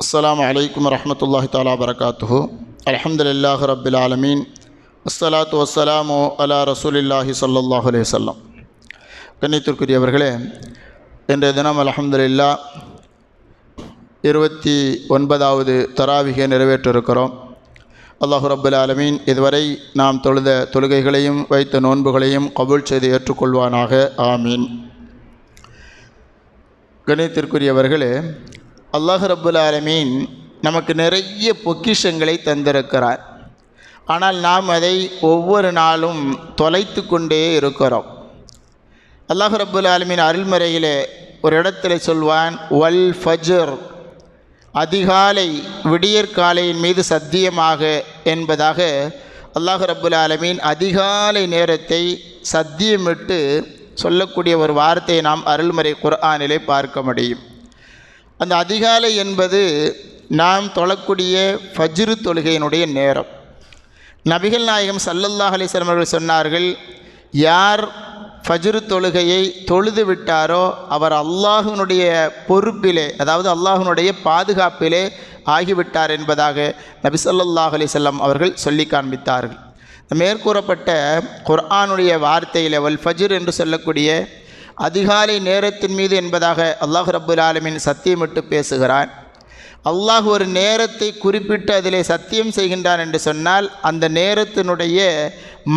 அஸ்லாம் வலைக்கம் வரமத்துல்லாஹி தாலா வரகாத்து அலமதுல்லாஹ் ரபில் ஆலமீன். அஸ்லாத்து வசலாமோ அலா ரசூலில்லாஹி சல்லாஹ் அலே சொல்லம் கண்ணியத்திற்குரியவர்களே இன்றைய தினம் அலமதுல்லா இருபத்தி ஒன்பதாவது தராவிகை நிறைவேற்றிருக்கிறோம். அல்லாஹு ரபுல் ஆலமீன் இதுவரை நாம் தொழுத தொழுகைகளையும் வைத்த நோன்புகளையும் கபூல் செய்து ஏற்றுக்கொள்வானாக. ஆமீன். கணித்திற்குரியவர்களே அல்லாஹ் ரபுல் ஆலமீன் நமக்கு நிறைய பொக்கிஷங்களை தந்திருக்கிறார். ஆனால் நாம் அதை ஒவ்வொரு நாளும் தொலைத்து கொண்டே இருக்கிறோம். அல்லாஹ் ரபுல் ஆலமீன் அருள்முறையிலே ஒரு இடத்துல சொல்வான் வல் ஃபஜர் அதிகாலை விடியற்காலையின் மீது சத்தியமாக என்பதாக அல்லாஹ் ரபுல் ஆலமீன் அதிகாலை நேரத்தை சத்தியமிட்டு சொல்லக்கூடிய ஒரு வார்த்தையை நாம் அருள்முறை குர்ஆனிலே பார்க்க முடியும். அந்த அதிகாலை என்பது நாம் தொழக்கூடிய ஃபஜ்ரு தொழுகையினுடைய நேரம். நபிகள் நாயகம் சல்லல்லாஹ் அலிஸ்லாம் அவர்கள் சொன்னார்கள் யார் ஃபஜ்ரு தொழுகையை தொழுது விட்டாரோ அவர் அல்லாஹினுடைய பொறுப்பிலே அதாவது அல்லாஹினுடைய பாதுகாப்பிலே ஆகிவிட்டார் என்பதாக நபி சொல்லாஹ் அலிசல்லாம் அவர்கள் சொல்லி காண்பித்தார்கள். மேற்கூறப்பட்ட குர்ஆனுடைய வார்த்தையில் வல் ஃபஜ்ர் என்று சொல்லக்கூடிய அதிகாலை நேரத்தின் மீது என்பதாக அல்லாஹ் ரபுல் ஆலமின் சத்தியமிட்டு பேசுகிறான். அல்லாஹ் ஒரு நேரத்தை குறிப்பிட்டு அதிலே சத்தியம் செய்கின்றான் என்று சொன்னால் அந்த நேரத்தினுடைய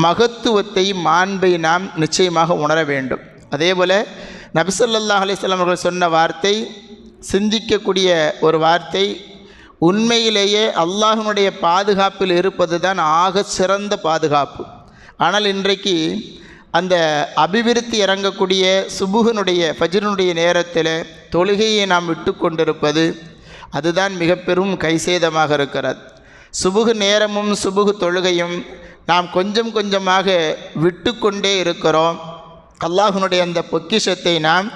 மகத்துவத்தை மாண்பை நாம் நிச்சயமாக உணர வேண்டும். அதே போல் நபிசல்லாஹ் அலிஸ்லாம் அவர்கள் சொன்ன வார்த்தை சிந்திக்கக்கூடிய ஒரு வார்த்தை உண்மையிலேயே அல்லாஹினுடைய பாதுகாப்பில் இருப்பது தான் ஆக சிறந்த பாதுகாப்பு. ஆனால் இன்றைக்கு அந்த அபிவிருத்தி இறங்கக்கூடிய சுபுகனுடைய ஃபஜ்ரனுடைய நேரத்தில் தொழுகையை நாம் விட்டு கொண்டிருப்பது அதுதான் மிக பெரும் கைசேதமாக இருக்கிறது. சுபுகு நேரமும் சுபுகு தொழுகையும் நாம் கொஞ்சம் கொஞ்சமாக விட்டு கொண்டே இருக்கிறோம். அல்லாஹனுடைய அந்த பொக்கிஷத்தை நாம்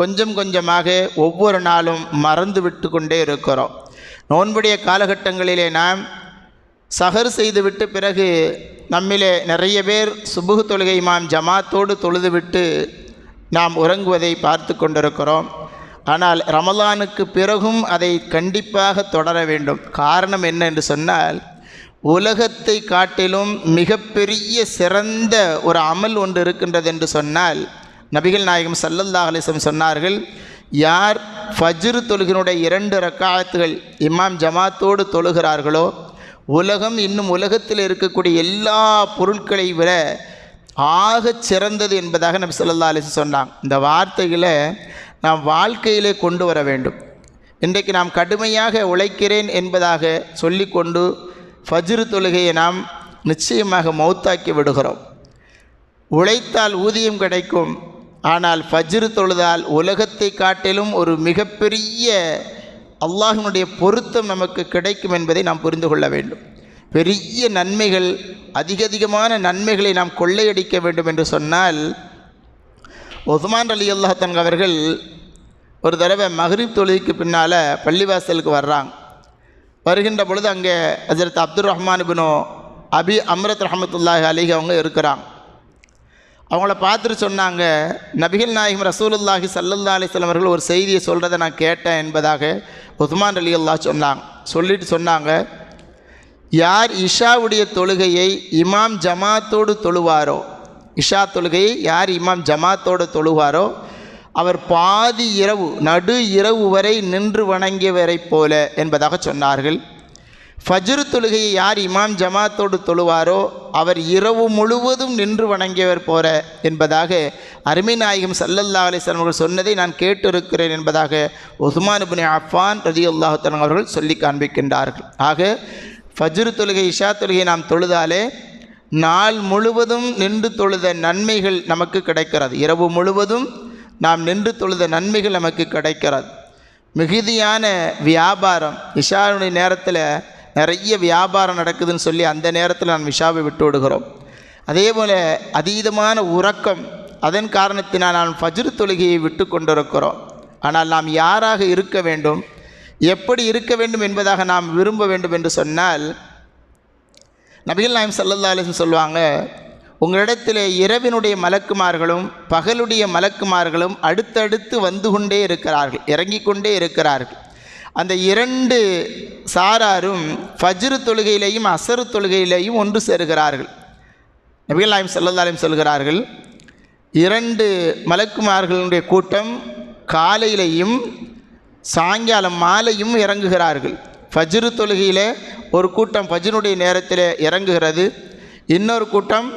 கொஞ்சம் கொஞ்சமாக ஒவ்வொரு நாளும் மறந்து விட்டு கொண்டே இருக்கிறோம். நோன்புடைய காலகட்டங்களிலே நாம் சஹர் செய்துவிட்டு பிறகு நம்மிலே நிறைய பேர் சுபுகு தொழுகை மாம் ஜமாத்தோடு தொழுதுவிட்டு நாம் உறங்குவதை பார்த்து கொண்டிருக்கிறோம். ஆனால் ரமலானுக்கு பிறகும் அதை கண்டிப்பாக தொடர வேண்டும். காரணம் என்ன என்று சொன்னால் உலகத்தை காட்டிலும் மிகப்பெரிய சிறந்த ஒரு அமல் ஒன்று இருக்கின்றது என்று சொன்னால் நபிகள் நாயகம் சல்லல்லா அலிசம் சொன்னார்கள் யார் ஃபஜ்ரு தொழுகினுடைய இரண்டு ரக்காயத்துகள் இமாம் ஜமாத்தோடு தொழுகிறார்களோ உலகம் இன்னும் உலகத்தில் இருக்கக்கூடிய எல்லா பொருட்களை விட ஆகச் சிறந்தது என்பதாக நபி சொல்லா அலிசு சொன்னாங்க. இந்த வார்த்தைகளை நாம் வாழ்க்கையிலே கொண்டு வர வேண்டும். இன்றைக்கு நாம் கடுமையாக உழைக்கிறேன் என்பதாக சொல்லிக்கொண்டு ஃபஜ்ரு தொழுகையை நாம் நிச்சயமாக மௌத்தாக்கி விடுகிறோம். உழைத்தால் ஊதியம் கிடைக்கும். ஆனால் ஃபஜ்ரு தொழுதால் உலகத்தை காட்டிலும் ஒரு மிகப்பெரிய அல்லாஹினுடைய பொருத்தம் நமக்கு கிடைக்கும் என்பதை நாம் புரிந்து கொள்ள வேண்டும். பெரிய நன்மைகள் அதிக அதிகமான நன்மைகளை நாம் கொள்ளையடிக்க வேண்டும் என்று சொன்னால் ஒஸ்மான் அலி அல்லாஹன் அவர்கள் ஒரு தடவை மஹ்ரீப் தொழுகைக்கு பின்னால் பள்ளிவாசலுக்கு வர்றாங்க. வருகின்ற பொழுது அங்கே ஹசரத் அப்துல் ரஹ்மான் பினோ அபி அம்ரத் ரஹமத்துல்லாஹ் அலிஹி அவங்க இருக்கிறாங்க. அவங்கள பார்த்துட்டு சொன்னாங்க நபிகள் நாயகம் ரசூலுல்லாஹி சல்லல்லா அலிஸ்லாம் அவர்கள் ஒரு செய்தியை சொல்கிறத நான் கேட்டேன் என்பதாக உஸ்மான் அலி அல்லா சொன்னாங்க சொல்லிட்டு சொன்னாங்க யார் இஷாவுடைய தொழுகையை இமாம் ஜமாத்தோடு தொழுவாரோ இஷா தொழுகையை யார் இமாம் ஜமாத்தோடு தொழுவாரோ அவர் பாதி இரவு நடு இரவு வரை நின்று வணங்கியவரைப் போல என்பதாக சொன்னார்கள். ஃபஜ்ரு தொழுகையை யார் இமாம் ஜமாத்தோடு தொழுவாரோ அவர் இரவு முழுவதும் நின்று வணங்கியவர் போற என்பதாக அருமை நாயகம் சல்லல்லா அலிஸ்லாம் அவர்கள் சொன்னதை நான் கேட்டிருக்கிறேன் என்பதாக உஸ்மான் பின் அஃபான் ரதி அல்லாஹன் அவர்கள் சொல்லி காண்பிக்கின்றார்கள். ஆக ஃபஜ்ரு தொழுகை இஷா தொழுகை நாம் தொழுதாலே நாள் முழுவதும் நின்று தொழுத நன்மைகள் நமக்கு கிடைக்கிறது. இரவு முழுவதும் நாம் நின்று தொழுத நன்மைகள் நமக்கு கிடைக்கிறது. மிகுதியான வியாபாரம் இஷாவுடைய நேரத்தில் நிறைய வியாபாரம் நடக்குதுன்னு சொல்லி அந்த நேரத்தில் நான் விஷாவை விட்டு விடுகிறோம். அதே போல் அதீதமான உறக்கம் அதன் காரணத்தினால் நான் ஃபஜ்ரு தொழுகையை விட்டு கொண்டிருக்கிறோம். ஆனால் நாம் யாராக இருக்க வேண்டும் எப்படி இருக்க வேண்டும் என்பதாக நாம் விரும்ப வேண்டும் என்று சொன்னால் நபிகள் நாயம் சல்லல்லா அலிஸ்லம் சொல்லுவாங்க உங்களிடத்தில் இரவினுடைய மலக்குமார்களும் பகலுடைய மலக்குமார்களும் அடுத்தடுத்து வந்து கொண்டே இருக்கிறார்கள் இறங்கிக் கொண்டே இருக்கிறார்கள். அந்த இரண்டு சாராரும் ஃபஜ்ரு தொழுகையிலேயும் அசரு தொழுகையிலேயும் ஒன்று சேருகிறார்கள். நபிகள் நாயம் செல்லதாலையும் சொல்கிறார்கள் இரண்டு மலக்குமார்களுடைய கூட்டம் காலையிலையும் சாயங்காலம் மாலையும் இறங்குகிறார்கள். ஃபஜ்ரு தொழுகையில் ஒரு கூட்டம் ஃபஜ்ருடைய நேரத்தில் இறங்குகிறது இன்னொரு கூட்டம்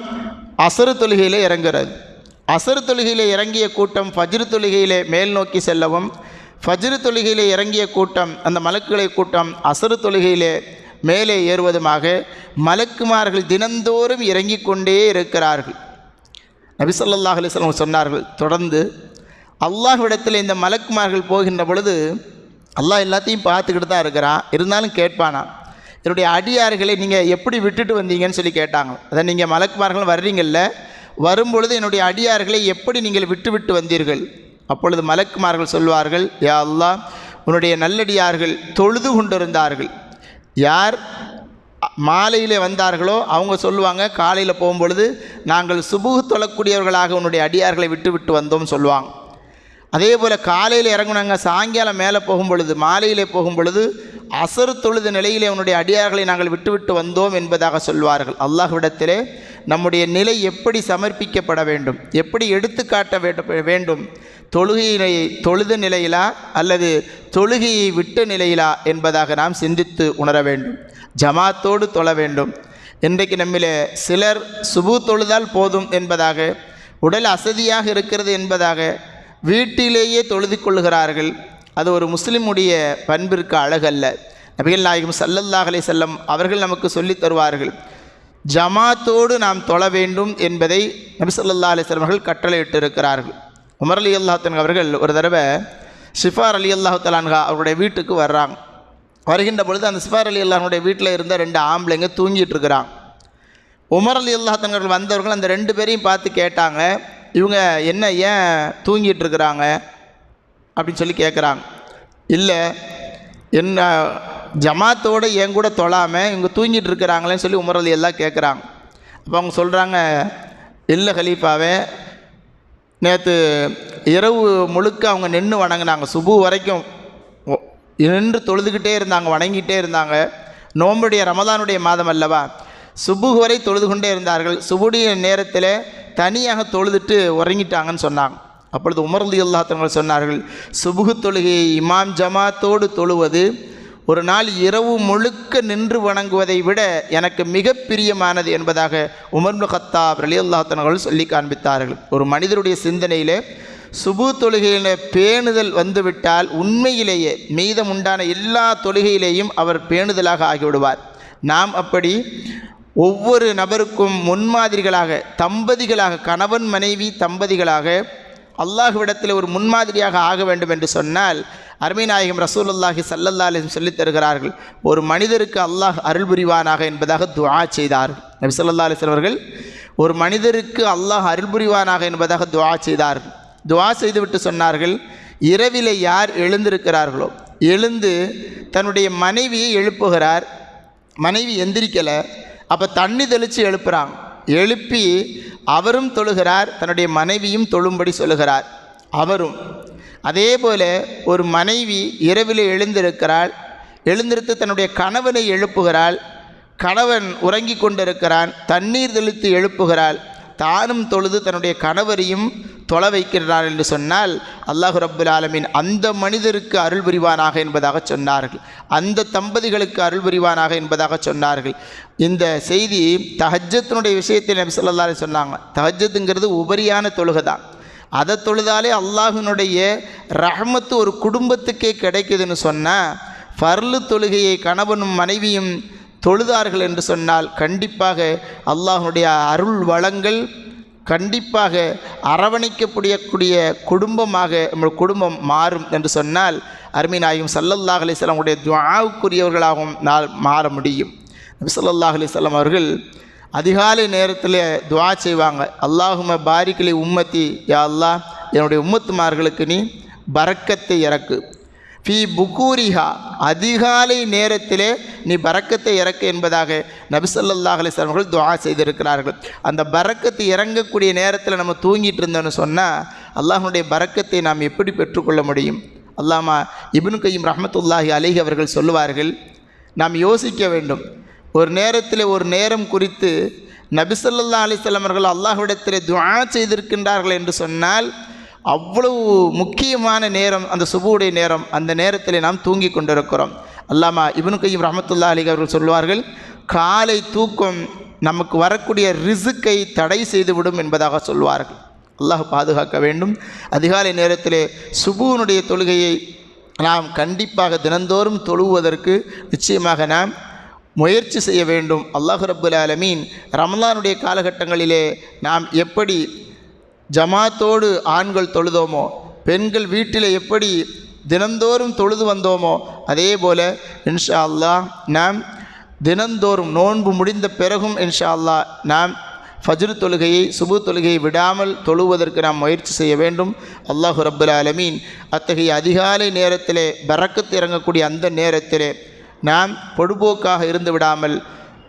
அசரு தொழுகையில் இறங்குகிறது. அசரு தொழுகையில் இறங்கிய கூட்டம் ஃபஜ்ரு தொழுகையில் மேல் நோக்கி செல்லவும் ஃபஜ்ரு தொழுகையில் இறங்கிய கூட்டம் அந்த மலக்குகளை கூட்டம் அசரு தொழுகையிலே மேலே ஏறுவதுமாக மலக்குமார்கள் தினந்தோறும் இறங்கிக் கொண்டே இருக்கிறார்கள். நபிசல்லாஹ் அலிஸ்லாம் சொன்னார்கள் தொடர்ந்து அல்லாஹ்விடத்தில் இந்த மலக்குமார்கள் போகின்ற பொழுது அல்லாஹ் எல்லாத்தையும் பார்த்துக்கிட்டு தான் இருக்கிறான் இருந்தாலும் கேட்பானா? என்னுடைய அடியார்களை நீங்கள் எப்படி விட்டுட்டு வந்தீங்கன்னு சொல்லி கேட்டாங்க. அதை நீங்கள் மலக்குமார்கள் வர்றீங்கல்ல வரும்பொழுது என்னுடைய அடியார்களை எப்படி நீங்கள் விட்டு விட்டு வந்தீர்கள்? அப்பொழுது மலக்குமார்கள் சொல்வார்கள் யா அல்லா உன்னுடைய நல்லடியார்கள் தொழுது கொண்டிருந்தார்கள். யார் மாலையில் வந்தார்களோ அவங்க சொல்லுவாங்க காலையில் போகும்பொழுது நாங்கள் சுபுகு தொழக்கூடியவர்களாக உன்னுடைய அடியார்களை விட்டு விட்டு வந்தோம் சொல்லுவாங்க. அதே போல் காலையில் இறங்குனாங்க சாயங்காலம் மேலே போகும் பொழுது மாலையிலே போகும் பொழுது அசரு தொழுது நிலையிலே உன்னுடைய அடியார்களை நாங்கள் விட்டுவிட்டு வந்தோம் என்பதாக சொல்வார்கள். அல்லாஹ்விடத்திலே நம்முடைய நிலை எப்படி சமர்ப்பிக்கப்பட வேண்டும்? எப்படி எடுத்துக்காட்ட வேண்டும் வேண்டும்? தொழுகையினை தொழுது நிலையிலா? அல்லது தொழுகையை விட்ட நிலையிலா? என்பதாக நாம் சிந்தித்து உணர வேண்டும். ஜமாத்தோடு தொழ வேண்டும். இன்றைக்கு நம்மிலே சிலர் சுபு தொழுதால் போதும் என்பதாக உடல் அசதியாக இருக்கிறது என்பதாக வீட்டிலேயே தொழுது கொள்கிறார்கள் அது ஒரு முஸ்லீமுடைய பண்பிற்கு அழகல்ல. நபிகள் நாயகம் சல்லல்லாஹ் அலைஹி செல்லம் அவர்கள் நமக்கு சொல்லித் தருவார்கள். ஜமாத்தோடு நாம் தொழ வேண்டும் என்பதை நபி சொல்லல்லா அலிஸ்லம் அவர்கள் கட்டளையிட்டு இருக்கிறார்கள் உமர் அலி அல்லாத்தன் அவர்கள் ஒரு தடவை ஷிஃபார் அலி அல்லாஹு தலான்கா அவருடைய வீட்டுக்கு வர்றாங்க. வருகின்ற பொழுது அந்த சிஃபார் அலி அல்லாஹனுடைய வீட்டில் இருந்த ரெண்டு ஆம்பளைங்க தூங்கிட்டு இருக்கிறாங்க. உமர் அலி அல்லாஹர்கள் வந்தவர்கள் அந்த ரெண்டு பேரையும் பார்த்து கேட்டாங்க இவங்க என்ன ஏன் தூங்கிட்டு இருக்கிறாங்க அப்படின்னு சொல்லி கேட்குறாங்க இல்லை என்ன ஜமாத்தோடு என் கூட தொழாமல் இவங்க தூங்கிட்டு இருக்கிறாங்களேன்னு சொல்லி உமரலி எல்லாம் கேட்குறாங்க அப்போ அவங்க சொல்கிறாங்க இல்லை ஹலீஃபாவே நேற்று இரவு முழுக்க அவங்க நின்று வணங்கினாங்க சுபு வரைக்கும் நின்று தொழுதுகிட்டே இருந்தாங்க வணங்கிட்டே இருந்தாங்க. நோம்புடைய ரமதானுடைய மாதம் அல்லவா? சுபு வரை தொழுது கொண்டே இருந்தார்கள். சுபுடைய நேரத்தில் தனியாக தொழுதுட்டு உறங்கிட்டாங்கன்னு சொன்னாங்க. அப்பொழுது உமர்லி அல்லாத்தவர்கள் சொன்னார்கள் சுபுகு தொழுகையை இமாம் ஜமாத்தோடு தொழுவது ஒரு நாள் இரவு முழுக்க நின்று வணங்குவதை விட எனக்கு மிக பிரியமானது என்பதாக உமர்னு கத்தாப் அலி அல்லாத்தனர்கள் சொல்லி காண்பித்தார்கள். ஒரு மனிதருடைய சிந்தனையிலே சுபு தொழுகையில பேணுதல் வந்துவிட்டால் உண்மையிலேயே மீதம் உண்டான எல்லா தொழுகையிலேயும் அவர் பேணுதலாக ஆகிவிடுவார். நாம் அப்படி ஒவ்வொரு நபருக்கும் முன்மாதிரிகளாக தம்பதிகளாக கணவன் மனைவி தம்பதிகளாக அல்லாஹுவிடத்தில் ஒரு முன்மாதிரியாக ஆக வேண்டும் என்று சொன்னால் அருமைநாயகம் ரசூலுல்லாஹி ஸல்லல்லாஹு அலைஹி சொல்லித் தருகிறார்கள் ஒரு மனிதருக்கு அல்லாஹ் அருள் புரிவானாக என்பதாக துவா செய்தார். நபி சொல்லல்லா அலைஹி அவர்கள் ஒரு மனிதருக்கு அல்லாஹ் அருள் புரிவானாக என்பதாக துவா செய்தார். துவா செய்துவிட்டு சொன்னார்கள் இரவிலே யார் எழுந்திருக்கிறார்களோ எழுந்து தன்னுடைய மனைவியை எழுப்புகிறார் மனைவி எந்திரிக்கலை அப்போ தண்ணி தெளித்து எழுப்புகிறாங்க எழுப்பி அவரும் தொழுகிறார் தன்னுடைய மனைவியும் தொழும்படி சொல்லுகிறார். அவரும். அதே போல் ஒரு மனைவி இரவில் எழுந்திருக்கிறாள் எழுந்திருத்து தன்னுடைய கணவனை எழுப்புகிறாள் கணவன் உறங்கி கொண்டிருக்கிறான் தண்ணீர் தெளித்து எழுப்புகிறாள் தானும் தொழுது தன்னுடைய கணவரையும் தொலை வைக்கிறார் என்று சொன்னால் அல்லாஹு ரப்புல் ஆலமீன் அந்த மனிதருக்கு அருள் புரிவானாக என்பதாக சொன்னார்கள். அந்த தம்பதிகளுக்கு அருள் புரிவானாக என்பதாக சொன்னார்கள். இந்த செய்தி தஹஜத்தினுடைய விஷயத்தில் நபி ஸல்லல்லாஹு சொன்னாங்க. தஹஜத்துங்கிறது உபரியான தொழுகை தான் அதை தொழுதாலே அல்லாஹினுடைய ரஹமத்து ஒரு குடும்பத்துக்கே கிடைக்குதுன்னு சொன்னால் ஃபர்லு தொழுகையை கணவனும் மனைவியும் தொழுதார்கள் என்று சொன்னால் கண்டிப்பாக அல்லாஹனுடைய அருள் வளங்கள் கண்டிப்பாக அரவணைக்கப்படியக்கூடிய குடும்பமாக நம்ம குடும்பம் மாறும் என்று சொன்னால் அருமிநாயும் சல்லல்லாஹ் அலிஸ்லாம் உடைய துவாவுக்குரியவர்களாகவும் நான் மாற முடியும். நபி ஸல்லல்லாஹு அலைஹி அவர்கள் அதிகாலை நேரத்தில் துவா செய்வாங்க. அல்லாஹும பாரிக்கலி உம்மத்தி யா அல்லாஹ் என்னுடைய உம்மத்துமார்களுக்கு நீ பறக்கத்தை இறக்கு. ஃபி புகூரிஹா அதிகாலை நேரத்திலே நீ பறக்கத்தை இறக்கு என்பதாக நபிசல்லாஹ் ஸல்லல்லாஹு அலைஹி அவர்கள் துஆ செய்திருக்கிறார்கள். அந்த பறக்கத்தை இறங்கக்கூடிய நேரத்தில் நம்ம தூங்கிட்டு இருந்தோம்னு சொன்னால் அல்லாஹனுடைய பறக்கத்தை நாம் எப்படி பெற்றுக்கொள்ள முடியும்? அல்லாமா இபின் கையும் ரஹமத்துல்லாஹி அலிஹி அவர்கள் சொல்லுவார்கள் நாம் யோசிக்க வேண்டும். ஒரு நேரத்தில் ஒரு நேரம் குறித்து நபிசல்லா அலிஸ்லாம் அவர்கள் அல்லாஹ்விடத்தில் துவா செய்திருக்கின்றார்கள் என்று சொன்னால் அவ்வளவு முக்கியமான நேரம் அந்த சுபுடைய நேரம் அந்த நேரத்தில் நாம் தூங்கி கொண்டிருக்கிறோம். அல்லாமா இவனு கையும் ரஹமத்துல்லா அலி அவர்கள் சொல்வார்கள் காலை தூக்கம் நமக்கு வரக்கூடிய ரிசுக்கை தடை செய்துவிடும் என்பதாக சொல்வார்கள். அல்லாஹ் பாதுகாக்க வேண்டும். அதிகாலை நேரத்தில் சுபுவனுடைய தொழுகையை நாம் கண்டிப்பாக தினந்தோறும் தொழுவதற்கு நிச்சயமாக நாம் முயற்சி செய்ய வேண்டும். அல்லாஹ் ரபுல் ஆலமீன் ரமலானுடைய காலகட்டங்களிலே நாம் எப்படி ஜமாத்தோடு ஆண்கள் தொழுதோமோ? பெண்கள் வீட்டில் எப்படி தினந்தோறும் தொழுது வந்தோமோ? அதே போல இன்ஷா அல்லாஹ் நாம் தினந்தோறும் நோன்பு முடிந்த பிறகும் இன்ஷா அல்லாஹ் நாம் ஃபஜ்ரு தொழுகையை சுபு தொழுகையை விடாமல் தொழுவதற்கு நாம் முயற்சி செய்ய வேண்டும். அல்லாஹு ரப்புல் ஆலமீன். அத்தகைய அதிகாலை நேரத்திலே பறக்கத்து இறங்கக்கூடிய அந்த நேரத்திலே நாம் பொடுபோக்காக இருந்து விடாமல்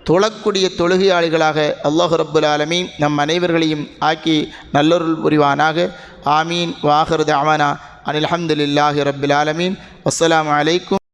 தொழக்கூடிய தொழுகையாளிகளாக அல்லாஹு ரப்புல் ஆலமீன் நம் அனைவர்களையும் ஆக்கி நல்லொருள் புரிவானாக. ஆமீன். வாஹர் தாவானா அனில் அஹமதுல்லாஹி ரப்புல் ஆலமீன். அஸ்லாம் அலைக்கும்.